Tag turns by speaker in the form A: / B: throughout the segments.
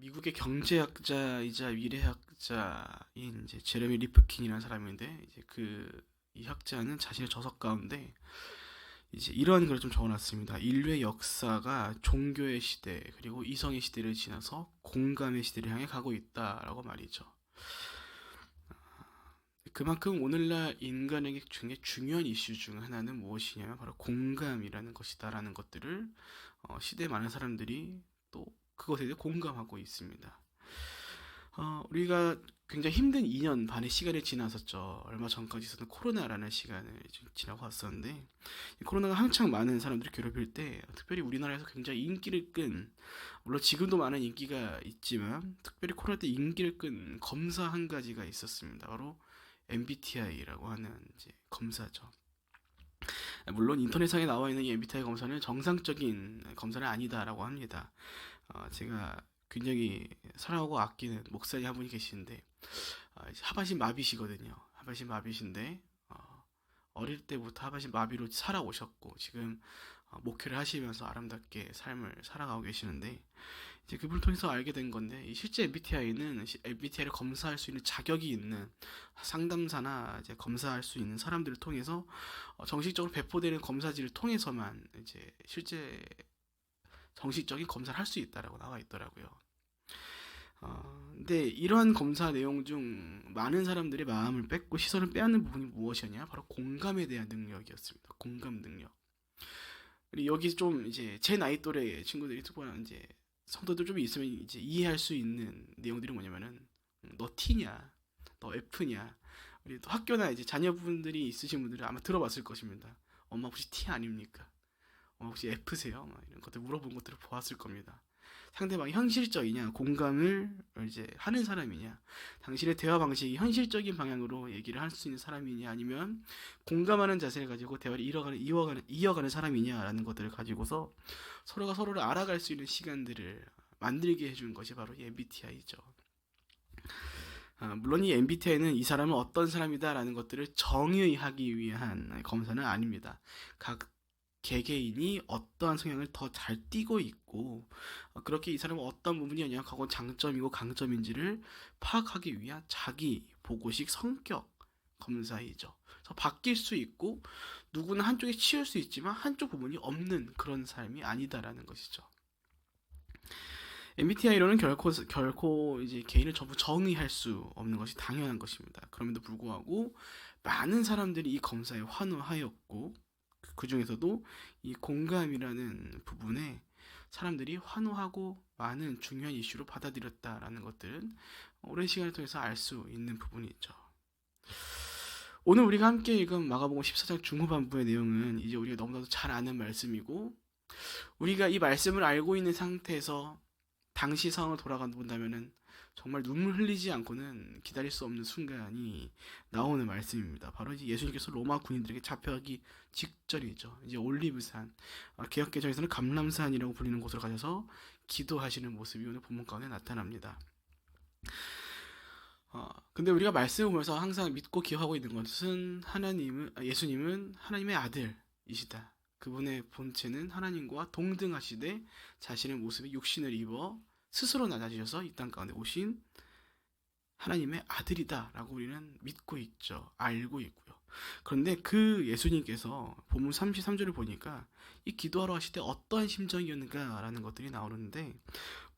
A: 미국의 경제학자이자 미래학자인 이제 제레미 리프킨이라는 사람인데 이제 그 이 학자는 자신의 저서 가운데 이제 이러한 글을 좀 적어놨습니다. 인류의 역사가 종교의 시대 그리고 이성의 시대를 지나서 공감의 시대를 향해 가고 있다라고 말이죠. 그만큼 오늘날 인간에게 중에 중요한 이슈 중 하나는 무엇이냐면 바로 공감이라는 것이다라는 것들을 어, 시대 많은 사람들이 또 그것에 대해 공감하고 있습니다. 어, 우리가 굉장히 힘든 2년 반의 시간이 지났었죠. 얼마 전까지 있었던 코로나라는 시간을 지- 지나고 왔었는데, 이 코로나가 한창 많은 사람들이 괴롭힐 때, 특별히 우리나라에서 굉장히 인기를 끈, 물론 지금도 많은 인기가 있지만, 특별히 코로나 때 인기를 끈 검사 한 가지가 있었습니다. 바로 MBTI라고 하는 이제 검사죠. 물론 인터넷상에 나와 있는 이 MBTI 검사는 정상적인 검사는 아니다라고 합니다. 어, 제가 굉장히 사랑하고 아끼는 목사님 한 분이 계시는데 어, 하반신 마비시거든요. 하반신 마비신데 어, 어릴 때부터 하반신 마비로 살아오셨고 지금 어, 목회를 하시면서 아름답게 삶을 살아가고 계시는데 이제 그분을 통해서 알게 된 건데 이 실제 MBTI는 MBTI를 검사할 수 있는 자격이 있는 상담사나 이제 검사할 수 있는 사람들을 통해서 어, 정식적으로 배포되는 검사지를 통해서만 이제 실제 정식적인 검사를 할 수 있다라고 나와 있더라고요. 어, 근데 이러한 검사 내용 중 많은 사람들의 마음을 뺏고 시선을 빼앗는 부분이 무엇이었냐? 바로 공감에 대한 능력이었습니다. 공감 능력. 그리고 여기 좀 이제 제 나이 또래 친구들이 특히나 이제 성도들 좀 있으면 이제 이해할 수 있는 내용들이 뭐냐면은 음, 너 T냐, 너 F냐. 우리 또 학교나 이제 자녀분들이 있으신 분들은 아마 들어봤을 것입니다. 엄마 혹시 T 아닙니까? 어, 혹시 F세요? 막 이런 것들 물어본 것들을 보았을 겁니다. 상대방이 현실적이냐, 공감을 이제 하는 사람이냐, 당신의 대화 방식이 현실적인 방향으로 얘기를 할 수 있는 사람이냐, 아니면 공감하는 자세를 가지고 대화를 이어가는, 이어가는, 이어가는 사람이냐라는 것들을 가지고서 서로가 서로를 알아갈 수 있는 시간들을 만들게 해주는 것이 바로 이 MBTI죠. 아, 물론 이 MBTI는 이 사람은 어떤 사람이다라는 것들을 정의하기 위한 검사는 아닙니다. 각 개개인이 어떠한 성향을 더잘 띠고 있고 어, 그렇게 이 사람은 어떤 부분이 연약하고 장점이고 강점인지를 파악하기 위한 자기 보고식 성격 검사이죠. 그래서 바뀔 수 있고 누구는 한쪽에 치울 수 있지만 한쪽 부분이 없는 그런 삶이 아니다라는 것이죠. MBTI로는 결코 결코 이제 개인을 전부 정의할 수 없는 것이 당연한 것입니다. 그럼에도 불구하고 많은 사람들이 이 검사에 환호하였고 그 중에서도 이 공감이라는 부분에 사람들이 환호하고 많은 중요한 이슈로 받아들였다라는 것들은 오랜 시간을 통해서 알 수 있는 부분이죠. 오늘 우리가 함께 읽은 마가복음 14장 중후반부의 내용은 이제 우리가 너무나도 잘 아는 말씀이고 우리가 이 말씀을 알고 있는 상태에서 당시 상황을 돌아가 본다면은 정말 눈물 흘리지 않고는 기다릴 수 없는 순간이 나오는 말씀입니다. 바로 이제 예수님께서 로마 군인들에게 잡혀가기 직전이죠. 이제 올리브산, 아, 개혁개정에서는 감람산이라고 불리는 곳으로 가셔서 기도하시는 모습이 오늘 본문 가운데 나타납니다. 어, 근데 우리가 말씀을 보면서 항상 믿고 기억하고 있는 것은 하나님은, 아, 예수님은 하나님의 아들이시다. 그분의 본체는 하나님과 동등하시되 자신의 모습에 육신을 입어 스스로 낮아지셔서 이 땅 가운데 오신 하나님의 아들이다라고 우리는 믿고 있죠. 알고 있고요. 그런데 그 예수님께서 본문 33절을 보니까 이 기도하러 하실 때 어떠한 심정이었는가라는 것들이 나오는데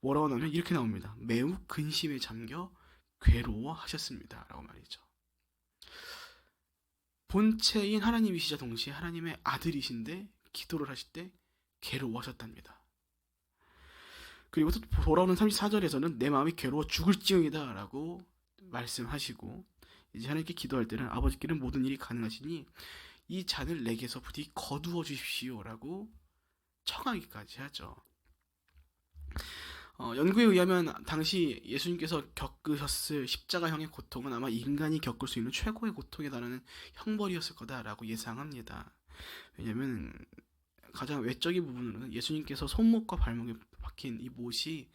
A: 뭐라고 나오면 이렇게 나옵니다. 매우 근심에 잠겨 괴로워하셨습니다. 라고 말이죠. 본체인 하나님이시자 동시에 하나님의 아들이신데 기도를 하실 때 괴로워하셨답니다. 그리고 또 돌아오는 34절에서는 내 마음이 괴로워 죽을지경이다 라고 말씀하시고 이제 하나님께 기도할 때는 아버지께는 모든 일이 가능하시니 이 잔을 내게서 부디 거두어 주십시오 라고 청하기까지 하죠. 어, 연구에 의하면 당시 예수님께서 겪으셨을 십자가형의 고통은 아마 인간이 겪을 수 있는 최고의 고통에 달하는 형벌이었을 거다라고 예상합니다. 왜냐하면 가장 외적인 부분으로는 예수님께서 손목과 발목에 박힌 이 못이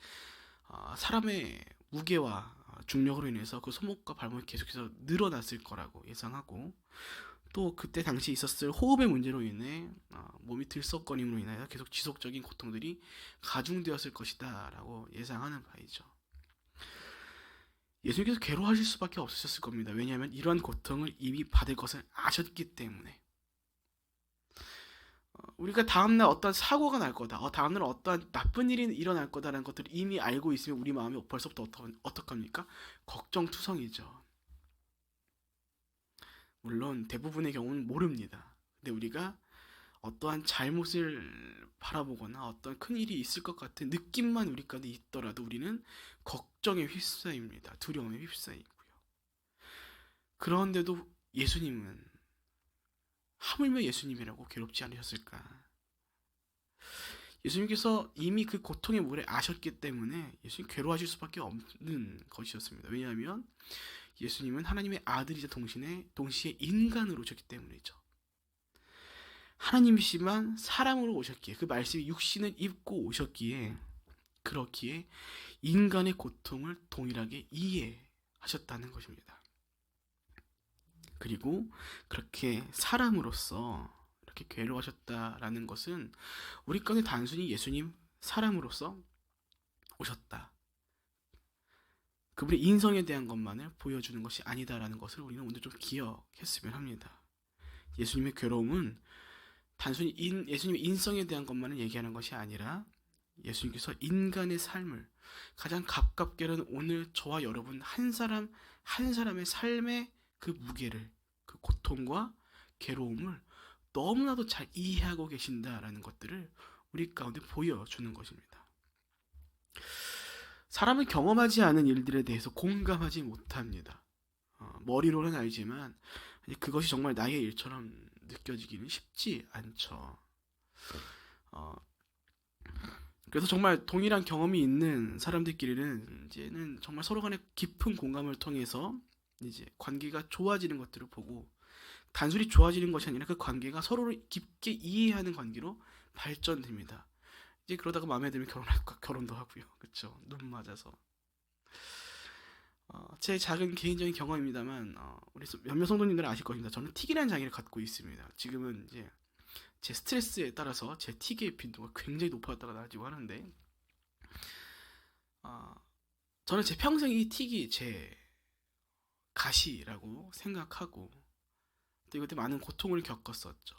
A: 어, 사람의 무게와 중력으로 인해서 그 손목과 발목이 계속해서 늘어났을 거라고 예상하고 또 그때 당시 있었을 호흡의 문제로 인해 어, 몸이 들썩거림으로 인하여 계속 지속적인 고통들이 가중되었을 것이다라고 예상하는 바이죠. 예수님께서 괴로워하실 수밖에 없으셨을 겁니다. 왜냐하면 이러한 고통을 이미 받을 것을 아셨기 때문에. 어, 우리가 다음날 어떤 사고가 날 거다. 어, 다음날 어떠한 나쁜 일이 일어날 거다라는 것들을 이미 알고 있으면 우리 마음이 벌써부터 어떡, 어떡합니까? 걱정투성이죠. 물론 대부분의 경우는 모릅니다. 근데 우리가 어떠한 잘못을 바라보거나 어떤 큰 일이 있을 것 같은 느낌만 우리 가운데 있더라도 우리는 걱정에 휩싸입니다. 두려움에 휩싸이고요. 그런데도 예수님은 하물며 예수님이라고 괴롭지 않으셨을까? 예수님께서 이미 그 고통의 물에 아셨기 때문에 예수님 괴로워하실 수밖에 없는 것이었습니다. 왜냐하면 예수님은 하나님의 아들이자 동시에 동시에 인간으로 오셨기 때문이죠. 하나님이시만 사람으로 오셨기에 그 말씀이 육신을 입고 오셨기에 그렇기에 인간의 고통을 동일하게 이해하셨다는 것입니다. 그리고 그렇게 사람으로서 이렇게 괴로워하셨다라는 것은 우리 가운데 단순히 예수님 사람으로서 오셨다. 그분의 인성에 대한 것만을 보여주는 것이 아니다라는 것을 우리는 오늘 좀 기억했으면 합니다. 예수님의 괴로움은 단순히 인, 예수님의 인성에 대한 것만을 얘기하는 것이 아니라 예수님께서 인간의 삶을 가장 가깝게는 오늘 저와 여러분 한 사람 한 사람의 삶의 그 무게를 그 고통과 괴로움을 너무나도 잘 이해하고 계신다라는 것들을 우리 가운데 보여주는 것입니다. 사람은 경험하지 않은 일들에 대해서 공감하지 못합니다. 어, 머리로는 알지만 그것이 정말 나의 일처럼 느껴지기는 쉽지 않죠. 어, 그래서 정말 동일한 경험이 있는 사람들끼리는 이제는 정말 서로 간의 깊은 공감을 통해서 이제 관계가 좋아지는 것들을 보고 단순히 좋아지는 것이 아니라 그 관계가 서로를 깊게 이해하는 관계로 발전됩니다. 이제 그러다가 마음에 들면 결혼할 거 결혼도 하고요. 그렇죠? 눈 맞아서. 어, 제 작은 개인적인 경험입니다만 어, 우리 몇몇 성도님들은 아실 것입니다. 저는 틱이라는 장애를 갖고 있습니다. 지금은 이제 제 스트레스에 따라서 제 틱의 빈도가 굉장히 높아졌다가 나지고 하는데 어, 저는 제 평생 이 틱이 제 가시라고 생각하고 또 이것 때문에 많은 고통을 겪었었죠.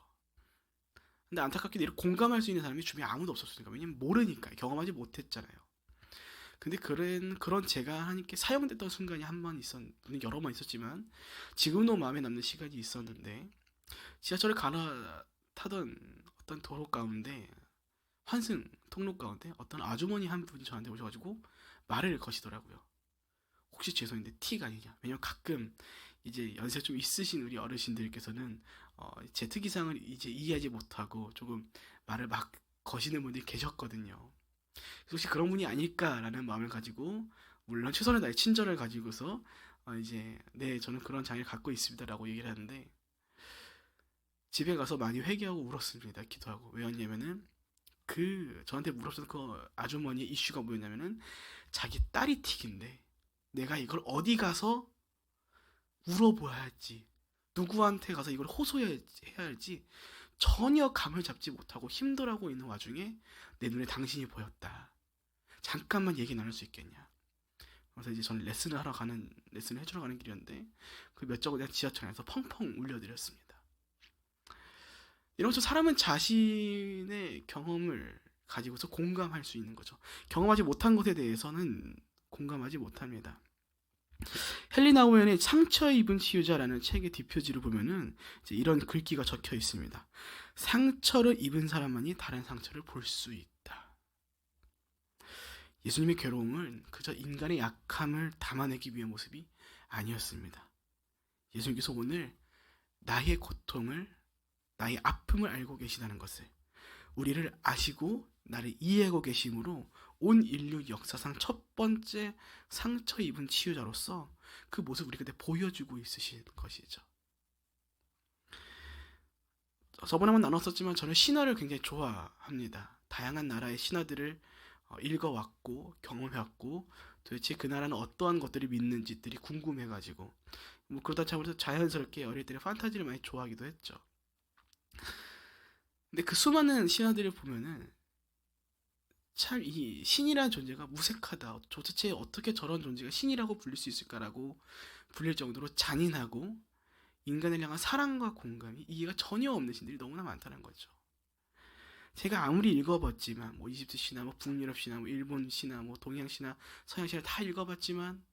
A: 근데 안타깝게도 이렇게 공감할 수 있는 사람이 주변에 아무도 없었으니까 왜냐면 모르니까 경험하지 못했잖아요. 근데 그런 그런 제가 하나님께 사용됐던 순간이 한 번 있었, 여러 번 있었지만 지금도 마음에 남는 시간이 있었는데 지하철을 가나 타던 어떤 도로 가운데 환승 통로 가운데 어떤 아주머니 한 분이 저한테 오셔가지고 말을 거시더라고요. 혹시 죄송한데 틱 아니냐? 왜냐면 가끔 이제 연세 좀 있으신 우리 어르신들께서는 어, 제 특이상을 이제 이해하지 못하고 조금 말을 막 거시는 분들이 계셨거든요. 혹시 그런 분이 아닐까라는 마음을 가지고 물론 최선의 나의 친절을 가지고서 어, 이제 네 저는 그런 장애를 갖고 있습니다라고 얘기를 하는데 집에 가서 많이 회개하고 울었습니다. 기도하고 왜였냐면은 그 저한테 물었던 그 아주머니의 이슈가 뭐였냐면은 자기 딸이 틱인데 내가 이걸 어디 가서 물어봐야 할지 누구한테 가서 이걸 호소해야 할지 전혀 감을 잡지 못하고 힘들어하고 있는 와중에 내 눈에 당신이 보였다. 잠깐만 얘기 나눌 수 있겠냐? 그래서 이제 저는 레슨을 하러 가는 레슨을 해주러 가는 길이었는데 그 몇 적을 내가 지하철 에서 펑펑 울려드렸습니다. 이런 것처럼 사람은 자신의 경험을 가지고서 공감할 수 있는 거죠. 경험하지 못한 것에 대해서는 공감하지 못합니다. 헬리나 오웬의 상처 입은 치유자라는 책의 뒷표지를 보면은 이런 글귀가 적혀 있습니다. 상처를 입은 사람만이 다른 상처를 볼 수 있다. 예수님의 괴로움은 그저 인간의 약함을 담아내기 위한 모습이 아니었습니다. 예수님께서 오늘 나의 고통을, 나의 아픔을 알고 계시다는 것을, 우리를 아시고 나를 이해하고 계심으로 온 인류 역사상 첫 번째 상처 입은 치유자로서 그 모습을 우리 그때 보여주고 있으신 것이죠. 저번에 한번 나눴었지만 저는 신화를 굉장히 좋아합니다. 다양한 나라의 신화들을 어, 읽어왔고 경험해왔고 도대체 그 나라는 어떠한 것들을 믿는지들이 궁금해가지고 뭐 그러다 참으로 자연스럽게 어릴 때 판타지를 많이 좋아하기도 했죠. 근데 그 수많은 신화들을 보면은 참 이 신이라는 존재가 무색하다. 도대체 어떻게 저런 존재가 신이라고 불릴 수 있을까라고 불릴 정도로 잔인하고 인간을 향한 사랑과 공감이 이해가 전혀 없는 신들이 너무나 많다는 거죠. 제가 아무리 읽어봤지만 뭐 이집트 신화, 뭐 북유럽 신화, 뭐 일본 신화, 뭐 동양 신화, 서양 신화 다 읽어봤지만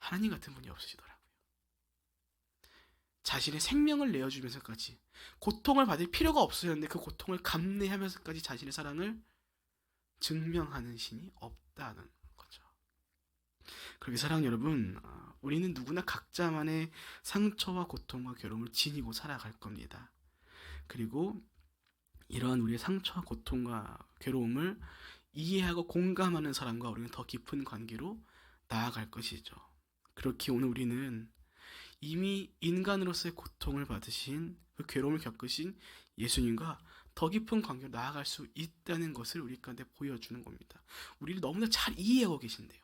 A: 하나님 같은 분이 없으시더라고요. 자신의 생명을 내어주면서까지 고통을 받을 필요가 없으셨는데 그 고통을 감내하면서까지 자신의 사랑을 증명하는 신이 없다는 거죠. 그렇게 사랑 여러분, 어, 우리는 누구나 각자만의 상처와 고통과 괴로움을 지니고 살아갈 겁니다. 그리고 이러한 우리의 상처와 고통과 괴로움을 이해하고 공감하는 사람과 우리는 더 깊은 관계로 나아갈 것이죠. 그렇게 오늘 우리는 이미 인간으로서의 고통을 받으신 그 괴로움을 겪으신 예수님과 더 깊은 관계로 나아갈 수 있다는 것을 우리 가운데 보여주는 겁니다. 우리를 너무나 잘 이해하고 계신데요.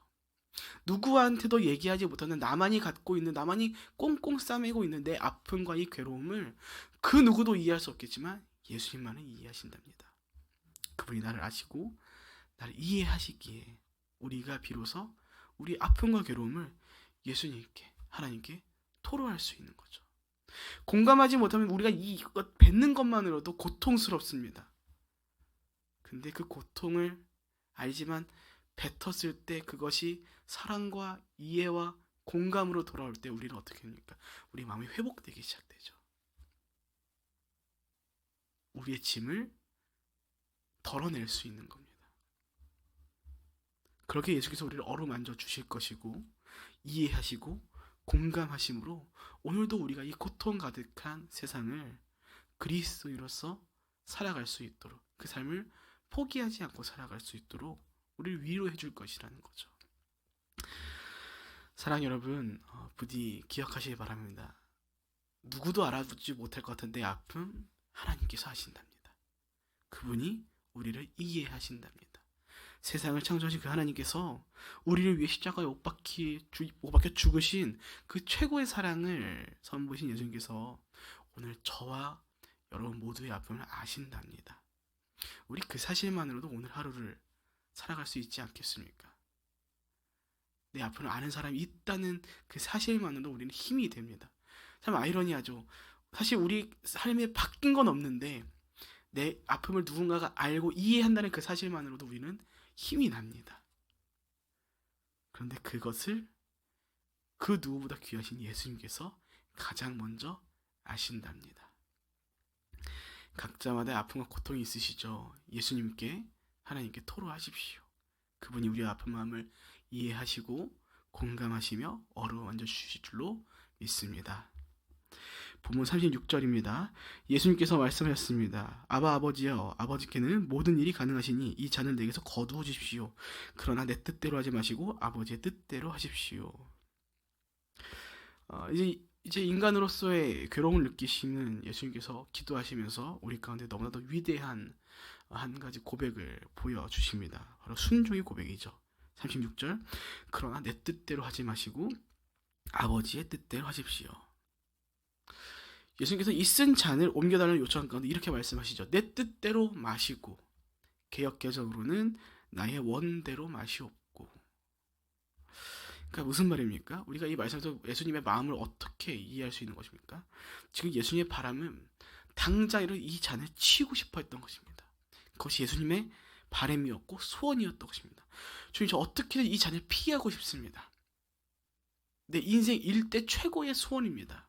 A: 누구한테도 얘기하지 못하는 나만이 갖고 있는 나만이 꽁꽁 싸매고 있는 내 아픔과 이 괴로움을 그 누구도 이해할 수 없겠지만 예수님만은 이해하신답니다. 그분이 나를 아시고 나를 이해하시기에 우리가 비로소 우리 아픔과 괴로움을 예수님께 하나님께 토로할 수 있는 거죠. 공감하지 못하면 우리가 이것 뱉는 것만으로도 고통스럽습니다. 근데 그 고통을 알지만 뱉었을 때 그것이 사랑과 이해와 공감으로 돌아올 때 우리는 어떻게 됩니까? 우리 마음이 회복되기 시작되죠. 우리의 짐을 덜어낼 수 있는 겁니다. 그렇게 예수께서 우리를 어루만져 주실 것이고 이해하시고 공감하심으로 오늘도 우리가 이 고통 가득한 세상을 그리스도인으로서 살아갈 수 있도록 그 삶을 포기하지 않고 살아갈 수 있도록 우리를 위로해 줄 것이라는 거죠. 사랑 여러분, 어, 부디 기억하시기 바랍니다. 누구도 알아보지 못할 것 같은 내 아픔 하나님께서 하신답니다. 그분이 우리를 이해하신답니다. 세상을 창조하신 그 하나님께서 우리를 위해 십자가에 못 박히 못 박혀 죽으신 그 최고의 사랑을 선보신 예수님께서 오늘 저와 여러분 모두의 아픔을 아신답니다. 우리 그 사실만으로도 오늘 하루를 살아갈 수 있지 않겠습니까? 내 아픔을 아는 사람이 있다는 그 사실만으로 우리는 힘이 됩니다. 참 아이러니하죠. 사실 우리 삶에 바뀐 건 없는데 내 아픔을 누군가가 알고 이해한다는 그 사실만으로도 우리는 힘이 납니다. 그런데 그것을 그 누구보다 귀하신 예수님께서 가장 먼저 아신답니다. 각자마다 아픔과 고통이 있으시죠. 예수님께 하나님께 토로하십시오. 그분이 우리의 아픈 마음을 이해하시고 공감하시며 어루만져 주실 줄로 믿습니다. 본문 36절입니다. 예수님께서 말씀하셨습니다. 아바 아버지여 아버지께는 모든 일이 가능하시니 이 잔을 내게서 거두어 주십시오. 그러나 내 뜻대로 하지 마시고 아버지의 뜻대로 하십시오. 어, 이제 이제 인간으로서의 괴로움을 느끼시는 예수님께서 기도하시면서 우리 가운데 너무나도 위대한 한 가지 고백을 보여주십니다. 바로 순종의 고백이죠. 36절. 그러나 내 뜻대로 하지 마시고 아버지의 뜻대로 하십시오. 예수님께서 이 쓴 잔을 옮겨달라는 요청 가운데 이렇게 말씀하시죠. 내 뜻대로 마시고 개혁 개정으로는 나의 원대로 마시옵고. 그러니까 무슨 말입니까? 우리가 이 말씀에서 예수님의 마음을 어떻게 이해할 수 있는 것입니까? 지금 예수님의 바람은 당장 이 잔을 치우고 싶어 했던 것입니다. 그것이 예수님의 바램이었고 소원이었던 것입니다. 주님 저 어떻게든 이 잔을 피하고 싶습니다. 내 인생 일대 최고의 소원입니다.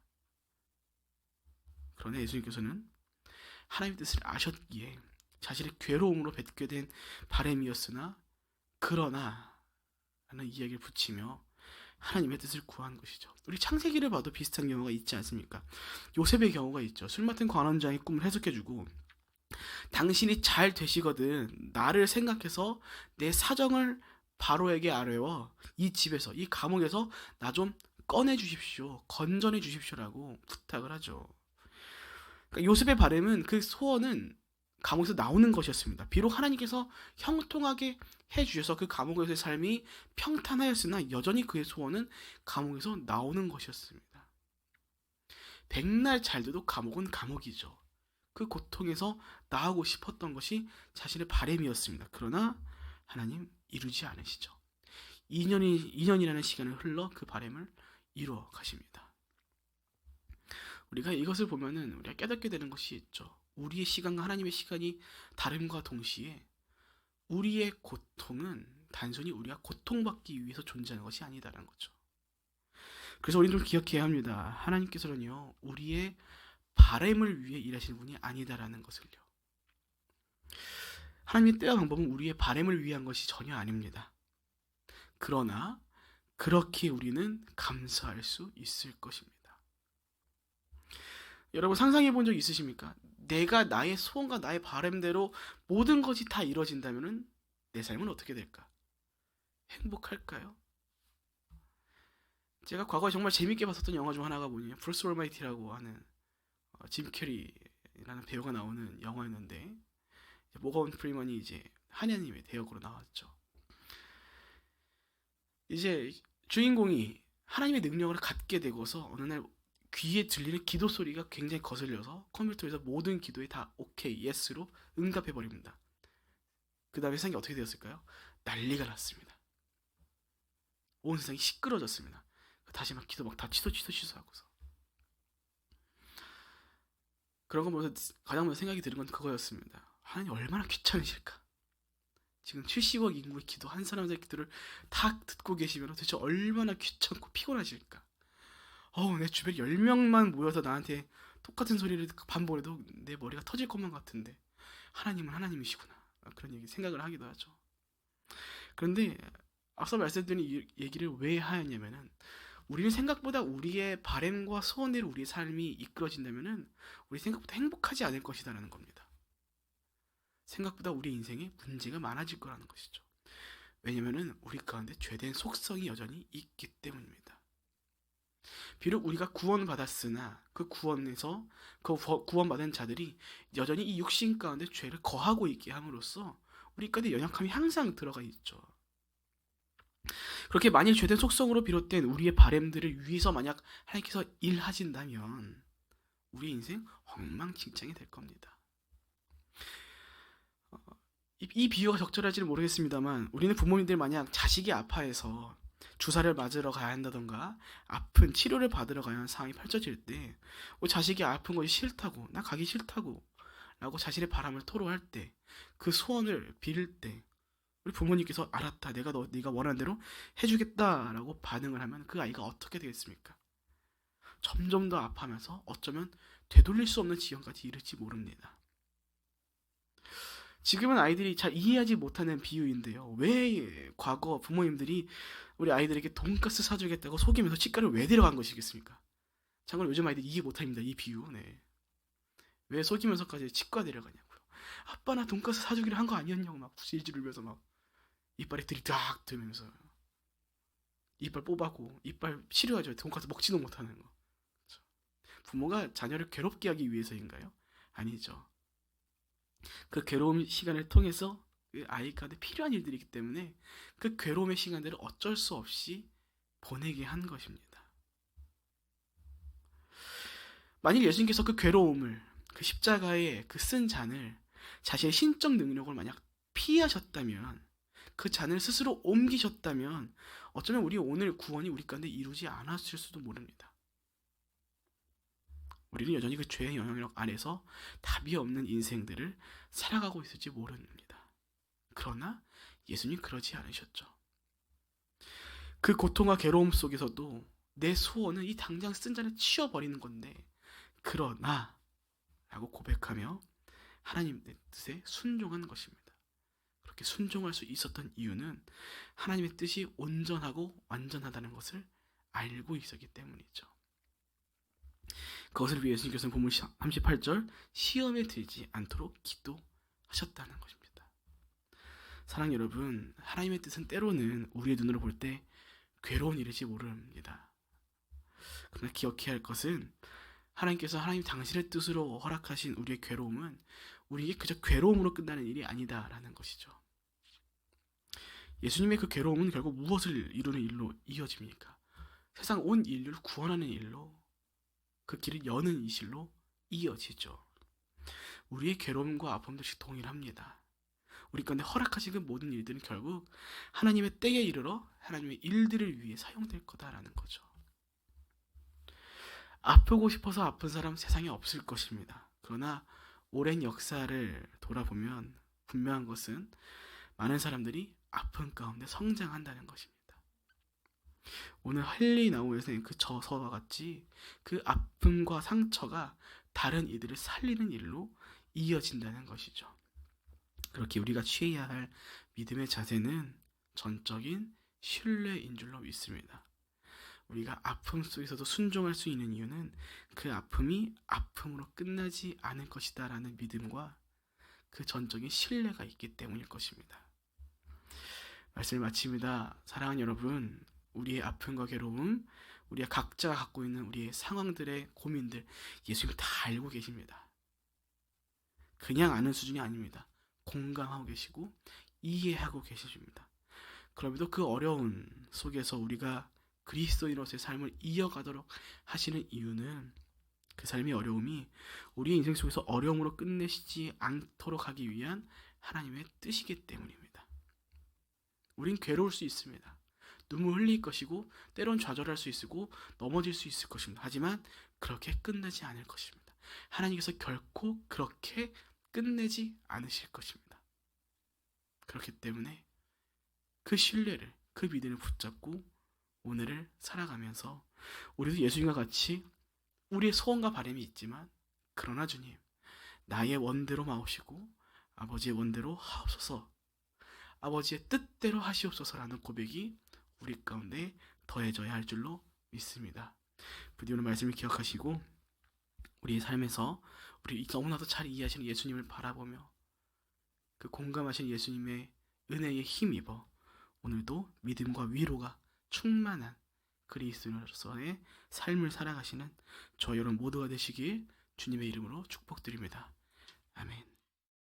A: 그러나 예수님께서는 하나님의 뜻을 아셨기에 자신의 괴로움으로 뱉게 된 바램이었으나 그러나 라는 이야기를 붙이며 하나님의 뜻을 구한 것이죠. 우리 창세기를 봐도 비슷한 경우가 있지 않습니까? 요셉의 경우가 있죠. 술 맡은 관원장이 꿈을 해석해주고 당신이 잘 되시거든 나를 생각해서 내 사정을 바로에게 아뢰어 이 집에서 이 감옥에서 나 좀 꺼내 주십시오 건전해 주십시오라고 부탁을 하죠. 그러니까 요셉의 바램은 그 소원은 감옥에서 나오는 것이었습니다. 비록 하나님께서 형통하게 해주셔서 그 감옥에서의 삶이 평탄하였으나 여전히 그의 소원은 감옥에서 나오는 것이었습니다. 백날 잘 돼도 감옥은 감옥이죠. 그 고통에서 나오고 싶었던 것이 자신의 바램이었습니다. 그러나 하나님 이루지 않으시죠. 2년이 2년이라는 시간을 흘러 그 바램을 이루어 가십니다. 우리가 이것을 보면은 우리가 깨닫게 되는 것이 있죠. 우리의 시간과 하나님의 시간이 다름과 동시에 우리의 고통은 단순히 우리가 고통받기 위해서 존재하는 것이 아니다라는 거죠. 그래서 우리는 좀 기억해야 합니다. 하나님께서는요, 우리의 바램을 위해 일하시는 분이 아니다라는 것을요. 하나님의 때와 방법은 우리의 바램을 위한 것이 전혀 아닙니다. 그러나 그렇게 우리는 감사할 수 있을 것입니다. 여러분 상상해 본 적 있으십니까? 내가 나의 소원과 나의 바램대로 모든 것이 다 이루어진다면은 내 삶은 어떻게 될까? 행복할까요? 제가 과거에 정말 재밌게 봤었던 영화 중 하나가 뭐냐 브루스 올마이티라고 하는 어, 짐 캐리라는 배우가 나오는 영화였는데 모건 프리먼이 이제 하나님의 대역으로 나왔죠. 이제 주인공이 하나님의 능력을 갖게 되고서 어느 날 귀에 들리는 기도 소리가 굉장히 거슬려서 컴퓨터에서 모든 기도에 다 오케이, 예스로 응답해 버립니다. 그 다음에 세상이 어떻게 되었을까요? 난리가 났습니다. 온 세상이 시끄러졌습니다. 다시 막 기도 막 다 취소 취소 취소하고서 그런 거 보면서 가장 먼저 생각이 드는 건 그거였습니다. 하나님 얼마나 귀찮으실까? 지금 70억 인구의 기도 한 사람의 기도를 다 듣고 계시면 도대체 얼마나 귀찮고 피곤하실까? 어우 내 주변에 10명만 모여서 나한테 똑같은 소리를 반복해도 내 머리가 터질 것만 같은데 하나님은 하나님이시구나 그런 얘기 생각을 하기도 하죠. 그런데 앞서 말씀드린 이 얘기를 왜 하였냐면은 우리는 생각보다 우리의 바램과 소원대로 우리의 삶이 이끌어진다면은 우리 생각보다 행복하지 않을 것이다라는 겁니다. 생각보다 우리 인생에 문제가 많아질 거라는 것이죠. 왜냐면은 우리 가운데 죄된 속성이 여전히 있기 때문입니다. 비록 우리가 구원받았으나 그 구원에서 그 구원받은 자들이 여전히 이 육신 가운데 죄를 거하고 있게 함으로써 우리 가운데 연약함이 항상 들어가 있죠. 그렇게 만일 죄된 속성으로 비롯된 우리의 바램들을 위해서 만약 하나님께서 일하신다면 우리 인생 엉망진창이 될 겁니다. 어, 이, 이 비유가 적절할지는 모르겠습니다만 우리는 부모님들 만약 자식이 아파해서 주사를 맞으러 가야 한다던가 아픈 치료를 받으러 가야 하는 상황이 펼쳐질 때뭐 자식이 아픈 것이 싫다고 나 가기 싫다고 라고 자신의 바람을 토로할 때 그 소원을 빌 때 우리 부모님께서 알았다 내가 너 네가 원하는 대로 해주겠다라고 반응을 하면 그 아이가 어떻게 되겠습니까? 점점 더 아파하면서 어쩌면 되돌릴 수 없는 지경까지 이를지 모릅니다. 지금은 아이들이 잘 이해하지 못하는 비유인데요. 왜 과거 부모님들이 우리 아이들에게 돈가스 사주겠다고 속이면서 치과를 왜 데려간 것이겠습니까? 참고로 요즘 아이들 이해 못합니다. 이 비유. 네. 왜 속이면서까지 치과 데려가냐고요. 아빠 나 돈가스 사주기로 한 거 아니었냐고 막 질질 울면서 막 이빨에 들이닥 들면서 이빨 뽑아고 이빨 치료하죠. 돈가스 먹지도 못하는 거. 부모가 자녀를 괴롭게 하기 위해서인가요? 아니죠. 그 괴로움 시간을 통해서 그 아이가 필요한 일들이기 때문에 그 괴로움의 시간들을 어쩔 수 없이 보내게 한 것입니다. 만일 예수님께서 그 괴로움을 그 십자가의 그 쓴 잔을 자신의 신적 능력을 만약 피하셨다면 그 잔을 스스로 옮기셨다면 어쩌면 우리 오늘 구원이 우리 가운데 이루지 않았을 수도 모릅니다. 우리는 여전히 그 죄의 영향력 안에서 답이 없는 인생들을 살아가고 있을지 모릅니다. 그러나 예수님 그러지 않으셨죠. 그 고통과 괴로움 속에서도 내 소원은 이 당장 쓴 잔을 치워버리는 건데 그러나 라고 고백하며 하나님의 뜻에 순종한 것입니다. 그렇게 순종할 수 있었던 이유는 하나님의 뜻이 온전하고 완전하다는 것을 알고 있었기 때문이죠. 그것을 위해 예수님께서는 본문 38절 시험에 들지 않도록 기도하셨다는 것입니다. 사랑 여러분, 하나님의 뜻은 때로는 우리의 눈으로 볼 때 괴로운 일일지 모릅니다. 그러나 기억해야 할 것은 하나님께서 하나님 당신의 뜻으로 허락하신 우리의 괴로움은 우리에게 그저 괴로움으로 끝나는 일이 아니다라는 것이죠. 예수님의 그 괴로움은 결국 무엇을 이루는 일로 이어집니까? 세상 온 인류를 구원하는 일로 그 길을 여는 이실로 이어지죠. 우리의 괴로움과 아픔도 시 동일합니다. 우리 가운데 허락하신 그 모든 일들은 결국 하나님의 때에 이르러 하나님의 일들을 위해 사용될 거다라는 거죠. 아프고 싶어서 아픈 사람 세상에 없을 것입니다. 그러나 오랜 역사를 돌아보면 분명한 것은 많은 사람들이 아픈 가운데 성장한다는 것입니다. 오늘 할리 나오에서 그 저서와 같이 그 아픔과 상처가 다른 이들을 살리는 일로 이어진다는 것이죠. 그렇게 우리가 취해야 할 믿음의 자세는 전적인 신뢰인 줄로 믿습니다. 우리가 아픔 속에서도 순종할 수 있는 이유는 그 아픔이 아픔으로 끝나지 않을 것이다라는 믿음과 그 전적인 신뢰가 있기 때문일 것입니다. 말씀을 마칩니다. 사랑하는 여러분, 우리의 아픔과 괴로움, 우리가 각자가 갖고 있는 우리의 상황들의 고민들 예수님 다 알고 계십니다. 그냥 아는 수준이 아닙니다. 공감하고 계시고 이해하고 계십니다. 그럼에도 그 어려운 속에서 우리가 그리스도인으로서의 삶을 이어가도록 하시는 이유는 그 삶의 어려움이 우리의 인생 속에서 어려움으로 끝내시지 않도록 하기 위한 하나님의 뜻이기 때문입니다. 우린 괴로울 수 있습니다. 눈물 흘릴 것이고 때론 좌절할 수 있고 넘어질 수 있을 것입니다. 하지만 그렇게 끝나지 않을 것입니다. 하나님께서 결코 그렇게 끝내지 않으실 것입니다. 그렇기 때문에 그 신뢰를 그 믿음을 붙잡고 오늘을 살아가면서 우리도 예수님과 같이 우리의 소원과 바람이 있지만 그러나 주님 나의 원대로 마오시고 아버지의 원대로 하옵소서 아버지의 뜻대로 하시옵소서라는 고백이 우리 가운데 더해져야 할 줄로 믿습니다. 부디 오늘 말씀을 기억하시고 우리의 삶에서 우리 너무나도 잘 이해하시는 예수님을 바라보며 그 공감하신 예수님의 은혜에 힘입어 오늘도 믿음과 위로가 충만한 그리스도인으로서의 삶을 살아가시는 저 여러분 모두가 되시길 주님의 이름으로 축복드립니다. 아멘.